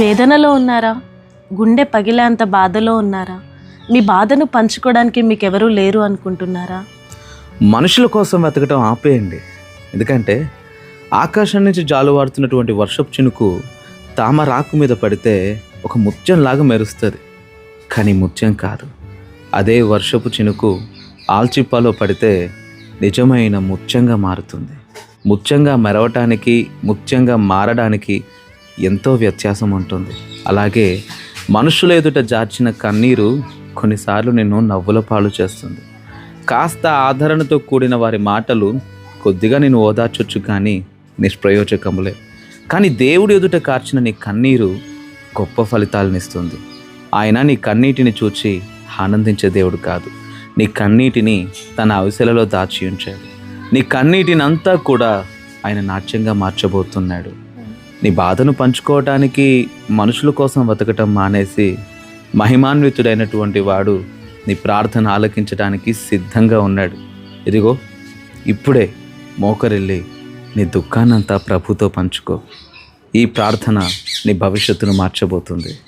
వేదనలో ఉన్నారా? గుండె పగిలేంత బాధలో ఉన్నారా? మీ బాధను పంచుకోవడానికి మీకు ఎవరూ లేరు అనుకుంటున్నారా? మనుషుల కోసం వెతకటం ఆపేయండి. ఎందుకంటే ఆకాశం నుంచి జాలువాడుతున్నటువంటి వర్షపు చినుకు తామరాకు మీద పడితే ఒక ముత్యంలాగా మెరుస్తుంది. కానీ ముత్యం కాదు. అదే వర్షపు చినుకు ఆల్చిప్పాలో పడితే నిజమైన ముత్యంగా మారుతుంది. ముత్యంగా మెరవటానికి ముత్యంగా మారడానికి ఎంతో వ్యత్యాసం ఉంటుంది. అలాగే మనుషుల ఎదుట జార్చిన కన్నీరు కొన్నిసార్లు నిన్ను నవ్వుల పాలు చేస్తుంది. కాస్త ఆదరణతో కూడిన వారి మాటలు కొద్దిగా నేను ఓదార్చొచ్చు కానీ నిష్ప్రయోజకములే. కానీ దేవుడి ఎదుట కార్చిన నీ కన్నీరు గొప్ప ఫలితాలనిస్తుంది ఆయన నీ కన్నీటిని చూచి ఆనందించే దేవుడు కాదు. నీ కన్నీటిని తన అవిసెలలో దాచి ఉంచాడు నీ కన్నీటిని అంతా కూడా ఆయన నాట్యంగా మార్చబోతున్నాడు. నీ బాధను పంచుకోవటానికి మనుషుల కోసం వెతకటం మానేసి మహిమాన్వితుడైనటువంటి వాడు నీ ప్రార్థన ఆలకించడానికి సిద్ధంగా ఉన్నాడు. ఇదిగో ఇప్పుడే మోకరిల్లి నీ దుఃఖాన్నంతా ప్రభుతో పంచుకో. ఈ ప్రార్థన నీ భవిష్యత్తును మార్చబోతుంది.